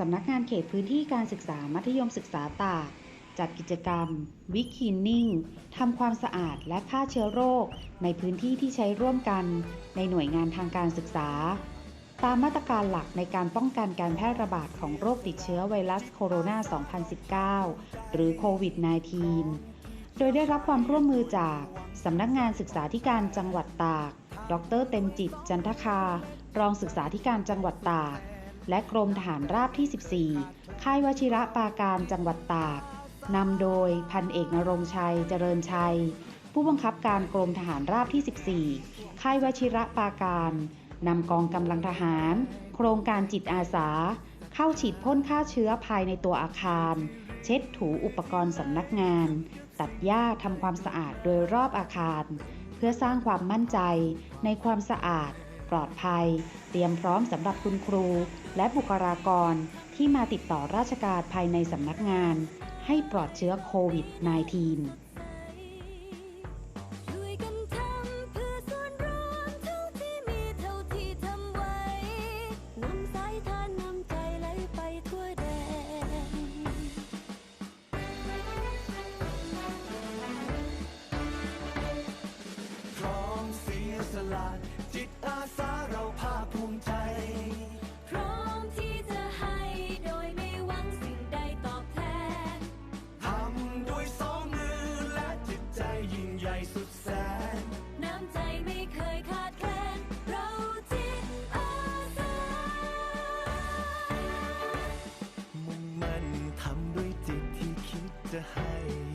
สำนักงานเขตพื้นที่การศึกษามัธยมศึกษาตาก จัดกิจกรรม วิคินนิ่งทำความสะอาดและฆ่าเชื้อโรค ในพื้นที่ที่ใช้ร่วมกันในหน่วยงานทางการศึกษา ตามมาตรการหลักในการป้องกันการแพร่ระบาดของโรคติดเชื้อไวรัสโคโรนา 2019 หรือโควิด -19 โดยได้รับความร่วมมือจากสำนักงานศึกษาธิการจังหวัดตาก ดรเต็มจิตจันทคา รองศึกษาธิการจังหวัดตาก และกรมทหารราบที่ 14 ค่ายวชิระปาการจังหวัดตาก นำโดยพันเอกนรงชัยเจริญชัย ผู้บังคับการกรมทหารราบที่ 14 ค่ายวชิระปาการนำกองกำลังทหาร โครงการจิตอาสา เข้าฉีดพ่นฆ่าเชื้อภายในตัวอาคาร เช็ดถูอุปกรณ์สำนักงาน ตัดหญ้าทำความสะอาดโดยรอบอาคาร เพื่อสร้างความมั่นใจในความสะอาด ปลอดภัย เตรียมพร้อมสำหรับคุณครู และบุคลากรที่มาติดต่อราชการภายในสำนักงาน ให้ปลอดเชื้อโควิด -19 to hide.